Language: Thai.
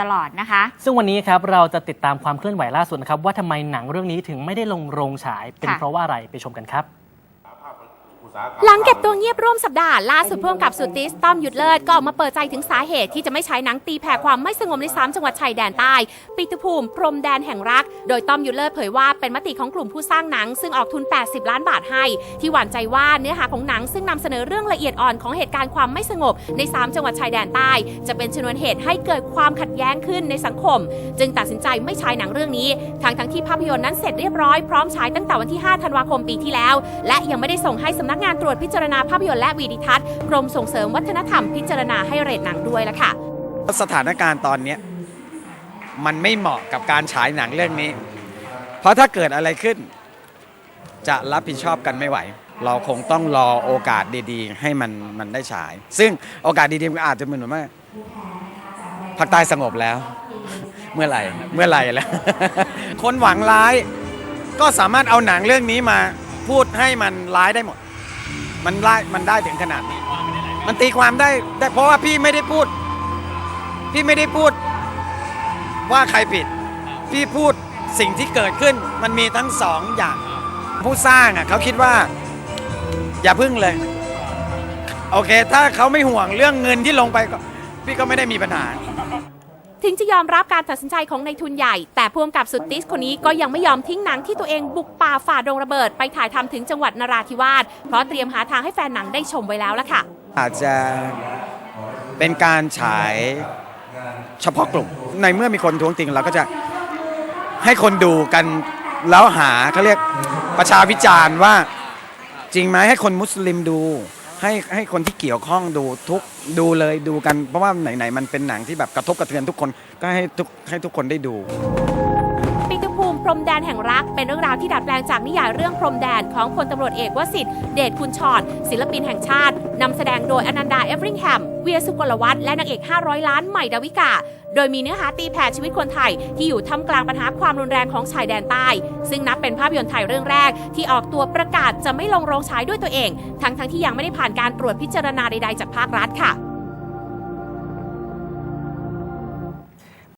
ตลอดนะคะ ซึ่งวันนี้ครับเราจะติดตามความเคลื่อนไหวล่าสุดนะครับว่าทำไมหนังเรื่องนี้ถึงไม่ได้ลงโรงฉายเป็นค่ะ เพราะว่าอะไรไปชมกันครับ หลังเก็บตัวเงียบร่วมสัปดาห์ล่าสุดพ่วงกับสุติสต้อมหยุดเลิศก็ออกมาเปิดใจถึงสาเหตุที่จะไม่ใช้หนังตีแผ่ความไม่สงบในสามจังหวัดชายแดนใต้ ปิตุภูมิ พรมแดนแห่งรัก โดยต้อมหยุดเลิศเผยว่าเป็นมติของกลุ่มผู้สร้างหนัง ซึ่งออกทุน 80 ล้านบาทให้ ที่หวั่นใจว่าเนื้อหาของหนังซึ่งนำเสนอเรื่องละเอียดอ่อนของเหตุการณ์ความไม่สงบใน 3 จังหวัดชายแดนใต้ จะเป็นชนวนเหตุให้เกิดความขัดแย้งขึ้นในสังคม จึงตัดสินใจไม่ฉายหนังเรื่องนี้ทั้งทั้งที่ภาพยนตร์นั้นเสร็จเรียบร้อยพร้อมฉายตั้งแต่วันที่ 5 ธันวาคมปีที่แล้ว และยังไม่ได้ส่งให้สำนักงานตรวจพิจารณาภาพยนตร์และวีดิทัศน์กรมส่งเสริมวัฒนธรรมพิจารณาให้เรทหนังด้วยละค่ะ สถานการณ์ตอนนี้มันไม่เหมาะกับการฉายหนังเรื่องนี้ เพราะถ้าเกิดอะไรขึ้น จะรับผิดชอบกันไม่ไหว เราคงต้องรอโอกาสดีๆ ให้มันมันได้ฉาย ซึ่งโอกาสดีๆมันอาจจะเหมือนว่าภาคใต้สงบแล้ว เมื่อไหร่เมื่อไหร่แล้ว คนหวังร้ายก็สามารถเอาหนังเรื่องนี้มาพูดให้มันร้ายได้หมด มันร้ายมันได้ถึงขนาดนี้ มันตีความได้ได้เพราะว่าพี่ไม่ได้พูด พี่ไม่ได้พูด ว่าใครผิด พี่พูดสิ่งที่เกิดขึ้น มันมีทั้งสองอย่าง ผู้สร้างอะเขาคิดว่า อย่าพึ่งเลย โอเค ถ้าเขาไม่ห่วงเรื่องเงินที่ลงไปก็พี่ก็ไม่ได้มีปัญหา ถึงจะยอมรับการตัดสินใจของนายทุนใหญ่ แต่พ่วงกับสุดติสคนนี้ก็ยังไม่ยอมทิ้งหนังที่ตัวเองบุกป่าฝ่าดงระเบิดไปถ่ายทำถึงจังหวัดนราธิวาสเพราะเตรียมหาทางให้แฟนหนังได้ชมไว้แล้วล่ะค่ะ อาจจะเป็นการฉายเฉพาะกลุ่ม ในเมื่อมีคนท้วงติงเราก็จะให้คนดูกันแล้วหาเขาเรียกประชาวิจารณ์ว่าจริงไหมให้คนมุสลิมดู ให้ให้คนที่เกี่ยวข้องดูทุกดูเลยดูกัน เพราะว่าไหนๆมันเป็นหนังที่แบบกระทบกระเทือนทุกคนก็ให้ทุกให้ทุกคนได้ดู พรมแดนแห่งรัก เป็นเรื่องราวที่ดัดแปลงจากนิยายเรื่องพรมแดนของพลตำรวจเอกวสิทธิ์เดชคุณชอดศิลปินแห่งชาตินำแสดงโดยอนันดาเอฟริงแฮมเวียสุกลวัฒน์และนางเอก 500 ล้านใหม่ดาวิกา โดยมีเนื้อหาตีแผ่ชีวิตคนไทย ที่อยู่ท่ามกลางปัญหาความรุนแรงของชายแดนใต้ ซึ่งนับเป็นภาพยนตร์ไทยเรื่องแรก ที่ออกตัวประกาศจะไม่ลงโรงฉายด้วยตัวเอง ทั้งๆที่ยังไม่ได้ผ่านการตรวจพิจารณาใดๆจากภาครัฐค่ะ